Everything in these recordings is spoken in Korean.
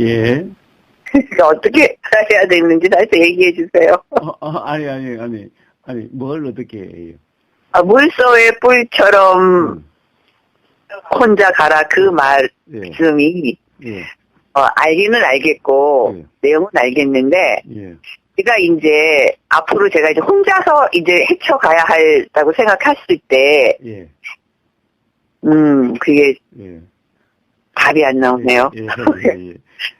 예. 그러니까 어떻게 해야 되는지 다시 얘기해 주세요. 어, 어, 아니, 아니, 아니, 아니, 뭘 어떻게 해요? 아, 물소의 뿔처럼 음, 혼자 가라 그 예, 말씀이 예, 어, 알기는 알겠고 예. 내용은 알겠는데 예, 제가 이제 앞으로 제가 이제 혼자서 이제 헤쳐가야 한다고 생각했을 때, 예, 음, 그게 예. 답이 안 나오네요.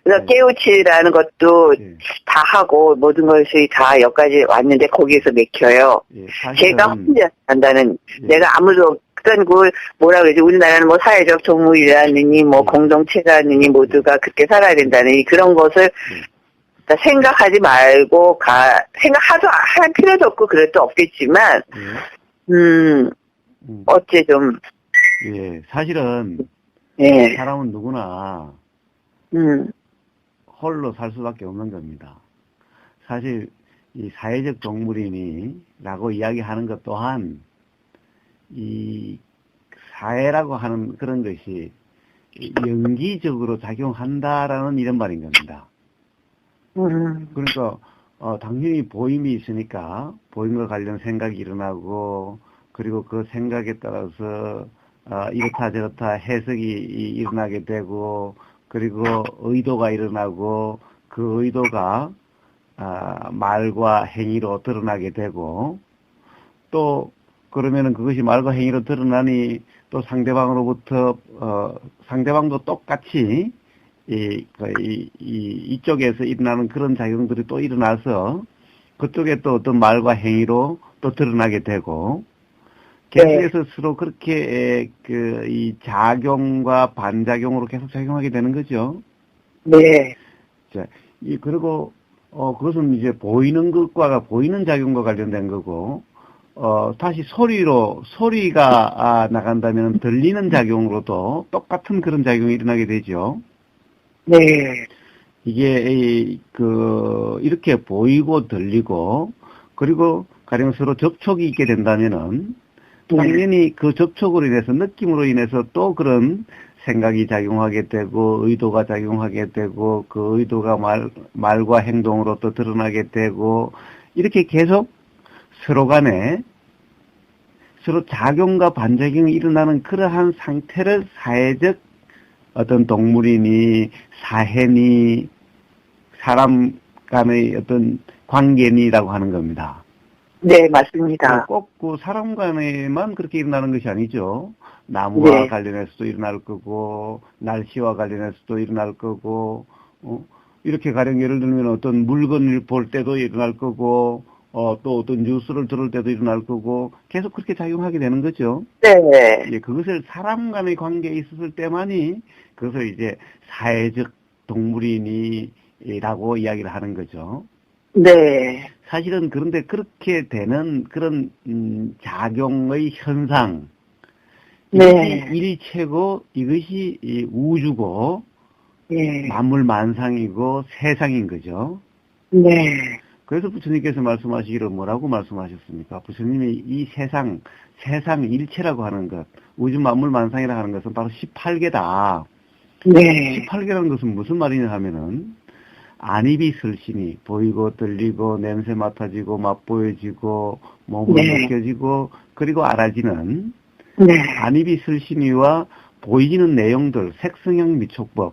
그래서 예. 깨우치라는 것도 예, 다 하고 모든 것이 다 여기까지 왔는데 거기에서 맥혀요. 예. 제가 혼자 한다는 예, 내가 아무도 그건 그 뭐라 그러지 우리나라는 뭐 사회적 동물이라느니 뭐 예. 공동체라느니 모두가 그렇게 살아야 된다느니 그런 것을 예. 다 생각하지 말고 가 생각하도 할 필요도 없고 그럴 도 없겠지만 예, 음 음, 어째 좀 예, 사실은 예. 사람은 누구나 음, 홀로 살 수밖에 없는 겁니다. 사실 이 사회적 동물이니라고 이야기하는 것 또한 이 사회라고 하는 그런 것이 연기적으로 작용한다라는 이런 말인 겁니다. 음, 그러니까 어, 당연히 보임이 있으니까 보임과 관련 생각이 일어나고 그리고 그 생각에 따라서 어, 이렇다 저렇다 해석이 이- 일어나게 되고 그리고 의도가 일어나고 그 의도가 아, 말과 행위로 드러나게 되고 또 그러면은 그것이 말과 행위로 드러나니 또 상대방으로부터 어, 상대방도 똑같이 이, 그, 이, 이, 이 쪽에서 일어나는 그런 작용들이 또 일어나서 그쪽에 또 어떤 말과 행위로 또 드러나게 되고 계속해서 서로 그렇게 에, 그, 이 작용과 반작용으로 계속 작용하게 되는 거죠. 네, 자, 이, 그리고, 어, 그것은 이제 보이는 것과, 보이는 작용과 관련된 거고, 어, 다시 소리로, 소리가 아, 나간다면 들리는 작용으로도 똑같은 그런 작용이 일어나게 되죠. 네, 이게, 이, 그, 이렇게 보이고 들리고, 그리고 가령 서로 접촉이 있게 된다면은, 네, 당연히 그 접촉으로 인해서 느낌으로 인해서 또 그런 생각이 작용하게 되고 의도가 작용하게 되고 그 의도가 말, 말과 행동으로 또 드러나게 되고 이렇게 계속 서로 간에 서로 작용과 반작용이 일어나는 그러한 상태를 사회적 어떤 동물이니 사회니 사람 간의 어떤 관계니라고 하는 겁니다. 네, 맞습니다. 꼭그 사람 간에만 그렇게 일어나는 것이 아니죠. 나무와 네. 관련해서도 일어날 거고, 날씨와 관련해서도 일어날 거고, 어, 이렇게 가령 예를 들면 어떤 물건을 볼 때도 일어날 거고, 어, 또 어떤 뉴스를 들을 때도 일어날 거고, 계속 그렇게 작용하게 되는 거죠. 네, 예, 그것을 사람 간의 관계에 있었을 때만이 그것을 이제 사회적 동물이니라고 이야기를 하는 거죠. 네, 사실은 그런데 그렇게 되는 그런 음, 작용의 현상 네. 일체고 이것이 이 우주고 네, 만물 만상이고 세상인 거죠. 네, 그래서 부처님께서 말씀하시기를 뭐라고 말씀하셨습니까? 부처님이 이 세상 세상 일체라고 하는 것 우주 만물 만상이라 하는 것은 바로 18개다. 네, 18개라는 것은 무슨 말이냐 하면은 안입이 설신이 보이고 들리고 냄새 맡아지고 맛보여지고 몸으로 네. 느껴지고 그리고 알아지는 네, 안입이 설신이와 보이지는 내용들 색성형 미촉법.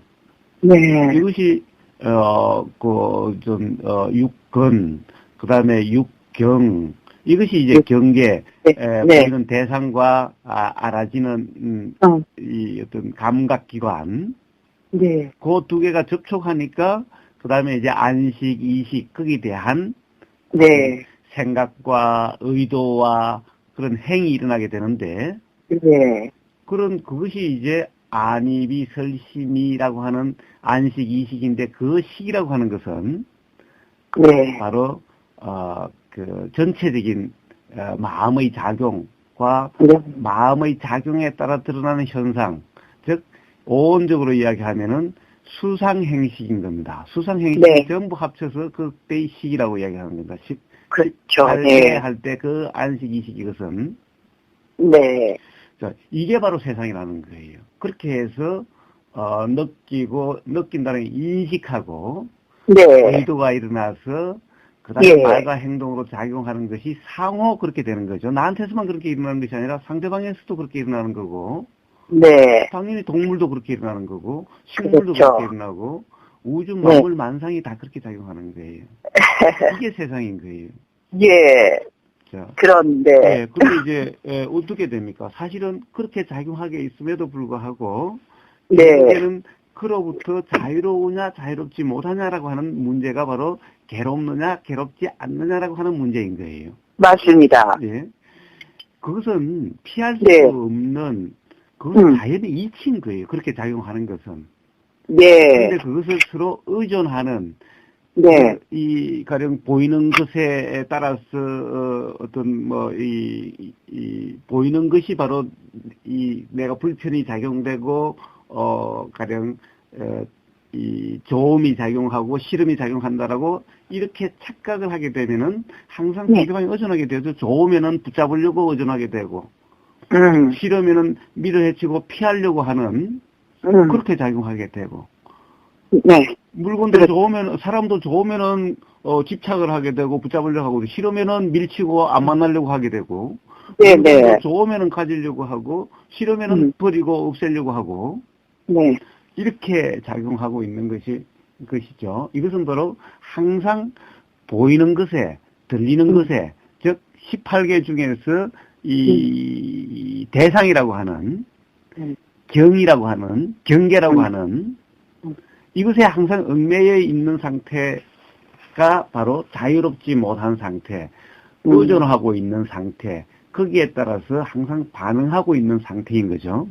네, 이것이 어그좀 어, 육근 그다음에 육경. 이것이 이제 경계. 네, 에, 네. 보이는 대상과 아, 알아지는 음, 어, 이 어떤 감각기관. 네, 그 두 개가 접촉하니까 그 다음에 이제 안식, 이식, 거기에 대한 네, 생각과 의도와 그런 행위 일어나게 되는데 네, 그런 그것이 이제 안입이 설심이라고 하는 안식, 이식인데 그 식이라고 하는 것은 네, 바로 어 그 전체적인 어, 마음의 작용과 네, 마음의 작용에 따라 드러나는 현상, 즉 오온적으로 이야기하면은 수상행식인 겁니다. 수상행식 네. 전부 합쳐서 그때의 식이라고 이야기하는 겁니다. 식, 그렇죠. 할때 네, 할때 그 안식, 이식 이것은 네, 자, 이게 바로 세상이라는 거예요. 그렇게 해서 어, 느끼고 느낀다는 걸 인식하고 네. 의도가 일어나서 그 다음에 예. 말과 행동으로 작용하는 것이 상호 그렇게 되는 거죠. 나한테서만 그렇게 일어나는 것이 아니라 상대방에서도 그렇게 일어나는 거고 네. 당연히 동물도 그렇게 일어나는 거고 식물도 그렇죠. 그렇게 일어나고 우주 네. 만물 만상이 다 그렇게 작용하는 거예요. 이게 세상인 거예요. 예. 자, 그런데, 예, 그런데 이제 예, 어떻게 됩니까? 사실은 그렇게 작용하게 있음에도 불구하고 네. 결국에는 그로부터 자유로우냐 자유롭지 못하냐라고 하는 문제가 바로 괴롭느냐 괴롭지 않느냐라고 하는 문제인 거예요. 맞습니다. 예. 그것은 피할 수 네. 없는 그것은 음. 자연의 이치인 거예요. 그렇게 작용하는 것은. 네. 그런데 그것을 서로 의존하는 네. 그, 이 가령 보이는 것에 따라서 어, 어떤 뭐이 이, 보이는 것이 바로 이 내가 불편이 작용되고 어 가령 어, 이 좋음이 작용하고 싫음이 작용한다라고 이렇게 착각을 하게 되면은 항상 네. 상대방이 의존하게 되죠. 좋으면은 붙잡으려고 의존하게 되고 음. 싫으면은 밀어헤치고 피하려고 하는 음. 그렇게 작용하게 되고 네. 물건도 그래. 좋으면 사람도 좋으면은 어, 집착을 하게 되고 붙잡으려고 하고 싫으면은 밀치고 안 만나려고 하게 되고 네, 네. 좋으면은 가지려고 하고 싫으면은 음. 버리고 없애려고 하고 네. 이렇게 작용하고 있는 것이 것이죠. 이것은 바로 항상 보이는 것에 들리는 음. 것에 즉 18개 중에서 이 대상이라고 하는 음. 경이라고 하는 경계라고 음. 하는 음. 이것에 항상 얽매여 있는 상태가 바로 자유롭지 못한 상태, 음. 의존하고 있는 상태, 거기에 따라서 항상 반응하고 있는 상태인 거죠.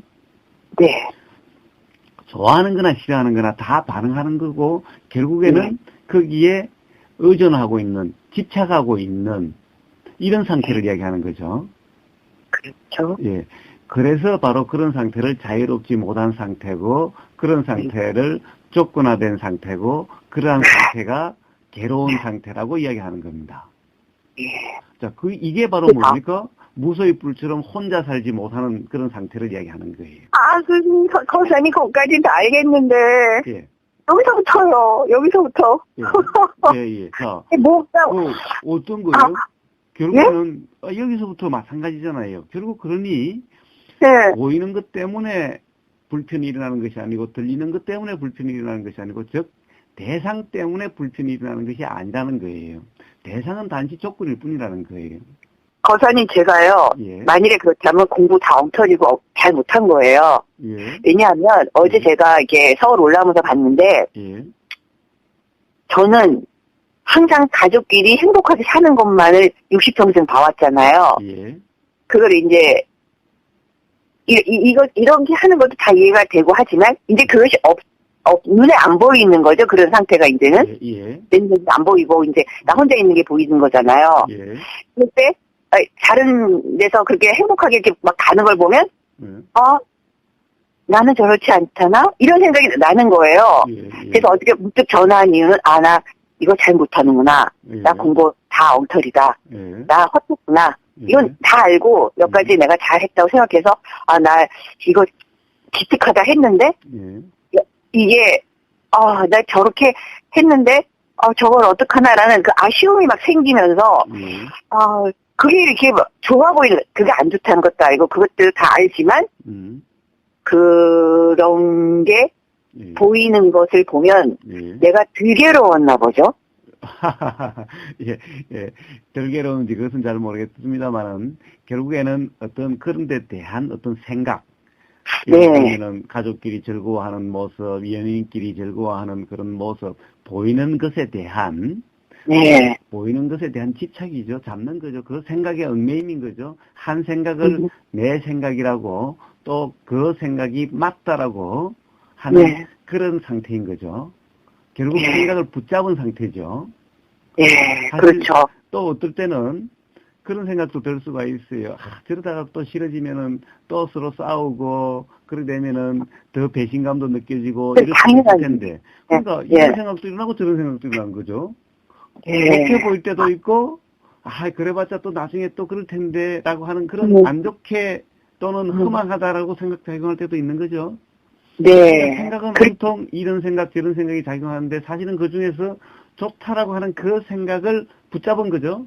네. 좋아하는 거나 싫어하는 거나 다 반응하는 거고, 결국에는 네. 거기에 의존하고 있는, 집착하고 있는, 이런 상태를 이야기하는 거죠. 그렇죠. 예. 그래서 바로 그런 상태를 자유롭지 못한 상태고, 그런 상태를 조건화된 상태고, 그러한 상태가 괴로운 상태라고 이야기하는 겁니다. 예. 자, 그, 이게 바로 그 뭡니까? 무소의 뿔처럼 혼자 살지 못하는 그런 상태를 이야기하는 거예요. 아, 그, 거- 거사님, 거기까지는 다 알겠는데, 예, 여기서부터요, 여기서부터. 예, 예, 예. 자, 뭐가, 그, 어떤 거요? 아, 결국은, 아, 여기서부터 마찬가지잖아요. 결국 그러니, 네. 보이는 것 때문에 불편이 일어나는 것이 아니고, 들리는 것 때문에 불편이 일어나는 것이 아니고, 즉, 대상 때문에 불편이 일어나는 것이 아니라는 거예요. 대상은 단지 조건일 뿐이라는 거예요. 거사님, 제가요, 예. 만일에 그렇다면 공부 다 엉터리고 어- 잘 못한 거예요. 예, 왜냐하면, 어제 음. 제가 이게 서울 올라오면서 봤는데, 예, 저는 항상 가족끼리 행복하게 사는 것만을 60평생 봐왔잖아요. 예, 그걸 이제 이, 이, 이거 이런 게 하는 것도 다 이해가 되고 하지만 이제 그것이 없, 없 눈에 안 보이는 거죠 그런 상태가 이제는 예, 예, 안 보이고 이제 나 혼자 있는 게 보이는 거잖아요. 예, 그때 아, 다른 데서 그렇게 행복하게 이렇게 막 가는 걸 보면 예, 어 나는 저렇지 않잖아 이런 생각이 나는 거예요. 예, 예. 그래서 어떻게 문득 전화한 이유는 아 나 이거 잘 못하는구나. 예, 나 공부 다 엉터리다. 예, 나 헛됐구나. 예, 이건 다 알고 몇 가지 음. 내가 잘했다고 생각해서 아 나 이거 기특하다 했는데 예, 이게 아 나 저렇게 했는데 어 저걸 어떡하나라는 그 아쉬움이 막 생기면서 예, 아 그게 이렇게 막 좋아 보이는 그게 안 좋다는 것도 알고 그것들 다 알지만 음, 그런 게 예, 보이는 것을 보면 예. 내가 덜 괴로웠나 보죠. 예, 예. 덜 괴로운지 그것은 잘 모르겠습니다만은, 결국에는 어떤 그런 데 대한 어떤 생각, 네. 예를 가족끼리 즐거워하는 모습, 연인끼리 즐거워하는 그런 모습, 보이는 것에 대한, 네. 보이는 것에 대한 집착이죠. 잡는 거죠. 그 생각의 얽매임인 거죠. 한 생각을 음. 내 생각이라고, 또 그 생각이 맞다라고 하는 네. 그런 상태인 거죠. 결국 네. 생각을 붙잡은 상태죠. 예, 그렇죠. 또 어떨 때는 그런 생각도 들 수가 있어요. 아, 저러다가 또 싫어지면은 또 서로 싸우고 그러게 되면은 더 배신감도 느껴지고 그 이럴 수. 있을 텐데. 그러니까 예. 이런 생각도 일어나고 저런 생각도 일어나는 거죠. 좋게 예. 보일 때도 있고 아 그래봤자 또 나중에 또 그럴 텐데라고 하는 그런 음. 안 좋게 또는 음. 험악하다라고 생각 작용할 때도 있는 거죠. 네. 생각은 그, 온통 이런 생각 저런 생각이 작용하는데 사실은 그 중에서 좋다라고 하는 그 생각을 붙잡은 거죠.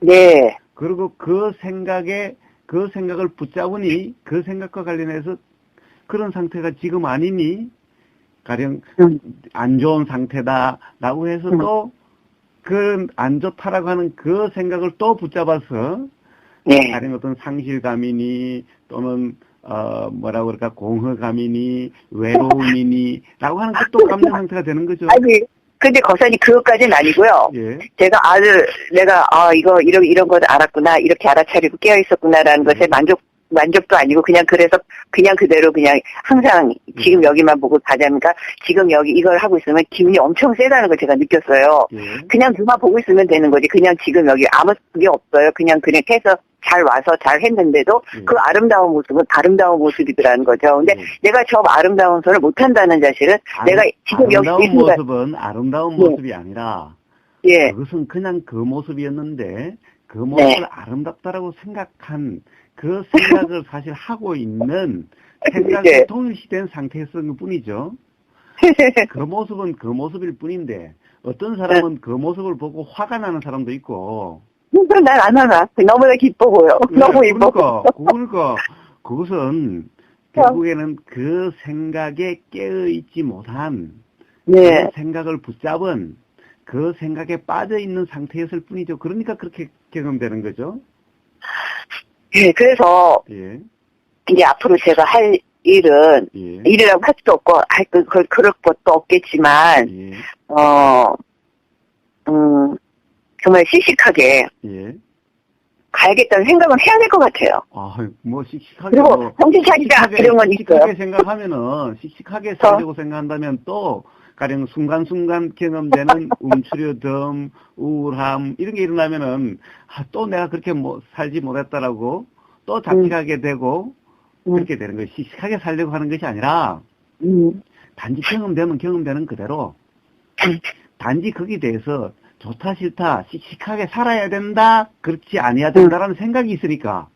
네. 그리고 그 생각에 그 생각을 붙잡으니 그 생각과 관련해서 그런 상태가 지금 아니니 가령 음, 안 좋은 상태다라고 해서 음. 또그 안 좋다라고 하는 그 생각을 또 붙잡아서 네. 가령 어떤 상실감이니 또는 어 뭐라 그럴까 공허감이니 외로움이니 라고 하는 것도 감정 상태가 되는 거죠. 아니, 근데 거사님 그것까지는 아니고요. 예. 제가 아들, 내가, 아, 이거, 이런, 이런 걸 알았구나, 이렇게 알아차리고 깨어있었구나라는 것에 음. 만족, 만족도 아니고, 그냥 그래서, 그냥 그대로 그냥 항상 지금 음. 여기만 보고 가자니까, 지금 여기 이걸 하고 있으면 기분이 엄청 세다는 걸 제가 느꼈어요. 예. 그냥 그만 보고 있으면 되는 거지. 그냥 지금 여기 아무 게 없어요. 그냥 그냥 해서 잘 와서 잘 했는데도 예. 그 아름다운 모습은 아름다운 모습이더라는 거죠. 근데 예. 내가 저 아름다운 소를 못한다는 사실은 내가 지금 여기 순간, 모습은 아름다운 예. 모습이 아니라 예, 그것은 그냥 그 모습이었는데 그 모습을 네. 아름답다라고 생각한 그 생각을 사실 하고 있는 생각이 네. 동일시된 상태였을 뿐이죠. 그 모습은 그 모습일 뿐인데 어떤 사람은 그 모습을 보고 화가 나는 사람도 있고 난안 하나. 너무나 기뻐 보여. 너무 네, 이뻐. 그러니까 그러니까 그것은 결국에는 그 생각에 깨어 있지 못한 네. 그 생각을 붙잡은 그 생각에 빠져 있는 상태였을 뿐이죠. 그러니까 그렇게 경험되는 거죠. 예, 그래서 예, 이제 앞으로 제가 할 일은 예, 일이라고 할 수도 없고 할 그, 그, 그럴 것도 없겠지만 예, 어, 음, 정말 씩씩하게 예. 가야겠다는 생각은 해야 될 것 같아요. 아, 뭐 씩씩하게 그리고 뭐 정신 차리자 씩씩하게, 이런 건 있어요. 씩씩하게 생각하면은 씩씩하게 저- 살려고 생각한다면 또 가령 순간순간 경험되는 움츠려듦, 우울함 이런 게 일어나면은 아, 또 내가 그렇게 뭐 살지 못했다라고 또 자책하게 되고 음, 그렇게 되는 거예요. 씩씩하게 살려고 하는 것이 아니라 음, 단지 경험되면 경험되는 그대로 음. 단지 거기에 대해서 좋다 싫다 씩씩하게 살아야 된다 그렇지 아니어야 된다라는 생각이 있으니까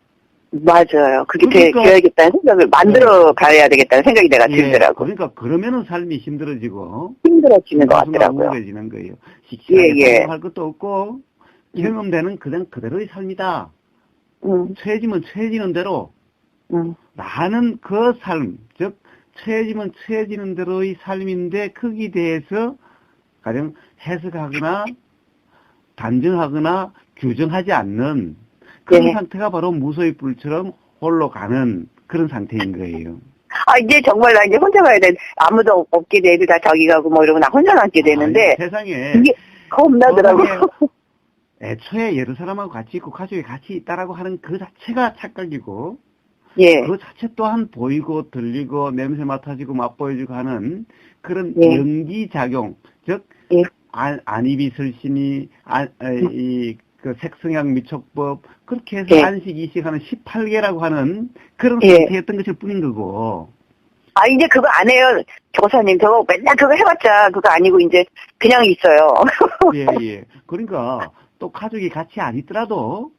맞아요. 그게 그러니까- 되, 되어야겠다는 생각을 만들어 가야 되겠다는 생각이 내가 예, 들더라고. 그러니까 그러면은 삶이 힘들어지고 힘들어지는 것 같더라고요. 우울해지는 거예요. 씩씩하게 예, 예. 할 것도 없고 음. 경험되는 그냥 그대로의 삶이다. 음, 처해지면 처해지는 대로 음, 나는 그 삶, 즉 처해지면 처해지는 대로의 삶인데 거기에 대해서 가령 해석하거나 단정하거나 규정하지 않는 그런 네. 상태가 바로 무소의 불처럼 홀로 가는 그런 상태인 거예요. 아, 이제 정말 나 이제 혼자 가야 돼. 아무도 없게 돼. 애들 다 저기 가고 뭐 이러고 나 혼자 남게 되는데, 아, 세상에 이게 겁나더라고. 애초에 여러 사람하고 같이 있고 가족이 같이 있다라고 하는 그 자체가 착각이고 예, 그 자체 또한 보이고 들리고 냄새 맡아지고 맛보여지고 하는 그런 예. 연기 작용 즉 예. 안, 안입이 설신이 안, 아, 이, 그 색성향 미촉법 그렇게 해서 예. 안식 이식하는 18개라고 하는 그런 예. 상태였던 것일 뿐인 거고 아, 이제 그거 안 해요. 조사님, 저거 맨날 그거 해봤자 그거 아니고 이제 그냥 있어요. 예, 예. 그러니까 또 가족이 같이 안 있더라도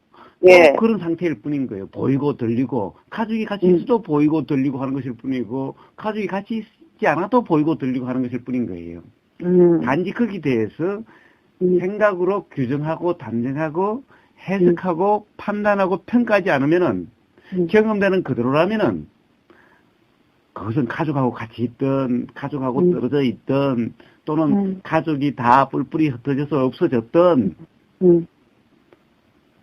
예, 또 그런 상태일 뿐인 거예요. 보이고 들리고 가족이 같이 음. 있어도 보이고 들리고 하는 것일 뿐이고 가족이 같이 있지 않아도 보이고 들리고 하는 것일 뿐인 거예요. 음, 단지 거기에 대해서 음, 생각으로 규정하고 단정하고 해석하고 판단하고 평가하지 않으면은 음. 경험되는 그대로라면은 그것은 가족하고 같이 있던 가족하고 음. 떨어져 있던 또는 음. 가족이 다 뿔뿔이 흩어져서 없어졌던 음,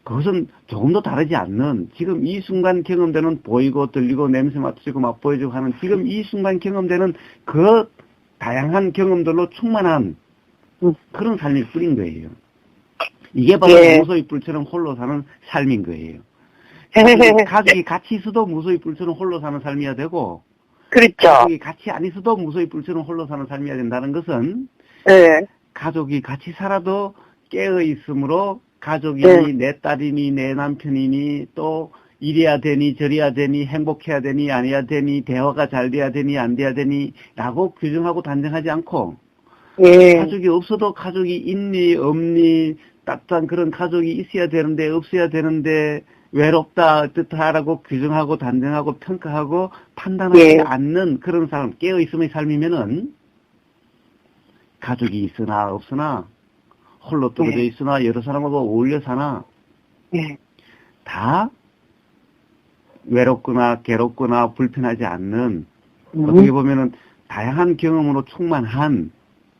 그것은 조금도 다르지 않는 지금 이 순간 경험되는 보이고 들리고 냄새 맡으시고 맛보여지고 하는 지금 이 순간 경험되는 그 다양한 경험들로 충만한 음. 그런 삶일 뿐인 거예요. 이게 바로 예. 무소의 뿔처럼 홀로 사는 삶인 거예요. 가족이, 같이 있어도 무소의 뿔처럼 홀로 사는 삶이어야 되고 그렇죠. 가족이 같이 안 있어도 무소의 뿔처럼 홀로 사는 삶이어야 된다는 것은 예, 가족이 같이 살아도 깨어 있으므로 가족이 네. 내 딸이니 내 남편이니 또 이래야 되니 저래야 되니 행복해야 되니 아니야 되니 대화가 잘 돼야 되니 안 돼야 되니 라고 규정하고 단정하지 않고 예, 가족이 없어도 가족이 있니 없니 따뜻한 그런 가족이 있어야 되는데 없어야 되는데 외롭다, 뜻하라고 규정하고 단정하고 평가하고 판단하지 예. 않는 그런 사람, 깨어 있음의 삶이면은 가족이 있으나 없으나 홀로 떨어져 예. 있으나 여러 사람하고 어울려 사나 예. 다 외롭거나 괴롭거나 불편하지 않는 음. 어떻게 보면은 다양한 경험으로 충만한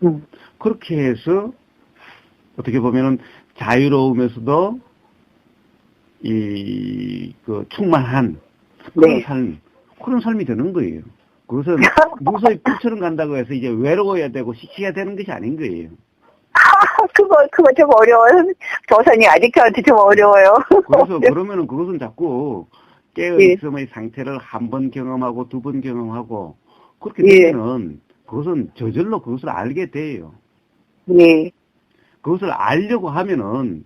음. 그렇게 해서 어떻게 보면은 자유로우면서도 이 그 충만한 그런 네. 삶 그런 삶이 되는 거예요. 그것은 무서히 불처럼 간다고 해서 이제 외로워야 되고 시키야 되는 것이 아닌 거예요. 아, 그거, 그거 좀 어려워요. 조선이 아직 저한테 좀 어려워요. 그래서 그러면은 그것은 자꾸 깨어 예. 있음의 상태를 한 번 경험하고 두 번 경험하고 그렇게 예. 되면은 그것은 저절로 그것을 알게 돼요. 예. 그것을 알려고 하면은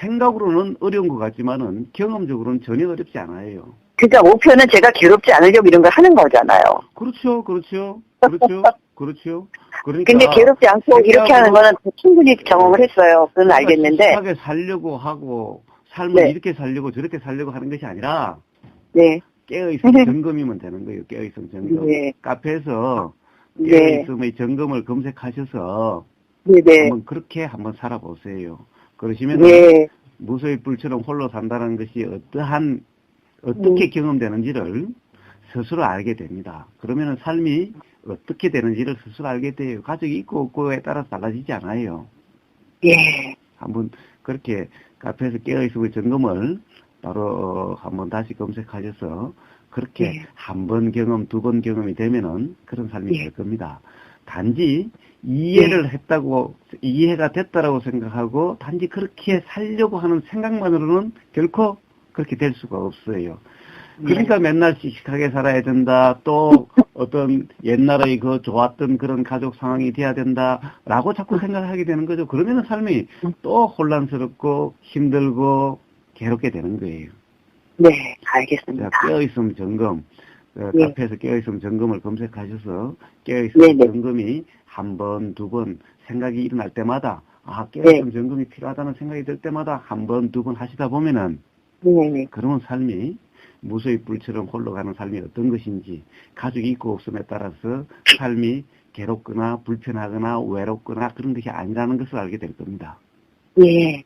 생각으로는 어려운 것 같지만은 경험적으로는 전혀 어렵지 않아요. 그러니까 목표는 제가 괴롭지 않으려고 이런 걸 하는 거잖아요. 그렇죠, 그렇죠, 그렇죠, 그렇죠. 그러니까 근데 괴롭지 않고 이렇게 하는 거는 충분히 경험을 했어요. 그건 알겠는데. 하게 살려고 하고 삶을 네. 이렇게 살려고 저렇게 살려고 하는 것이 아니라 네. 깨어있음 점검이면 되는 거예요. 깨어있음 점검. 네. 카페에서 네. 깨어있음의 점검을 검색하셔서 네네. 한번 그렇게 한번 살아보세요. 그러시면 네. 무소의 불처럼 홀로 산다는 것이 어떠한 어떻게 음. 경험되는지를 스스로 알게 됩니다. 그러면은 삶이 어떻게 되는지를 스스로 알게 돼요. 가족이 있고 없고에 따라서 달라지지 않아요. 예. 한번 그렇게 카페에서 깨어있음의 점검을 바로 어, 한번 다시 검색하셔서 그렇게 네. 한번 경험, 두 번 경험이 되면은 그런 삶이 예. 될 겁니다. 단지 이해를 했다고 이해가 됐다라고 생각하고 단지 그렇게 살려고 하는 생각만으로는 결코 그렇게 될 수가 없어요. 그러니까 맨날 씩씩하게 살아야 된다. 또 어떤 옛날의 그 좋았던 그런 가족 상황이 돼야 된다라고 자꾸 생각하게 되는 거죠. 그러면 삶이 또 혼란스럽고 힘들고 괴롭게 되는 거예요. 네. 자, 알겠습니다. 깨어있음 점검. 어, 네. 카페에서 깨어있음 점검을 검색하셔서 깨어있음 네 네. 점검이 한 번, 두 번 생각이 일어날 때마다 아, 깨어있음 네. 점검이 필요하다는 생각이 들 때마다 한 번, 두 번 하시다 보면은 네네. 그러면 삶이 무소의 불처럼 홀로 가는 삶이 어떤 것인지 가족이 있고 없음에 따라서 삶이 괴롭거나 불편하거나 외롭거나 그런 것이 아니라는 것을 알게 될 겁니다. 예.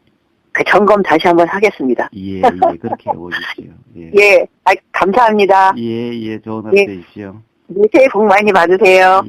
그 점검 다시 한번 하겠습니다. 예, 예, 그렇게 해보십시오. 예, 예. 아, 감사합니다. 예, 예, 좋은 하루 예. 되십시오. 네, 새해 복 많이 받으세요.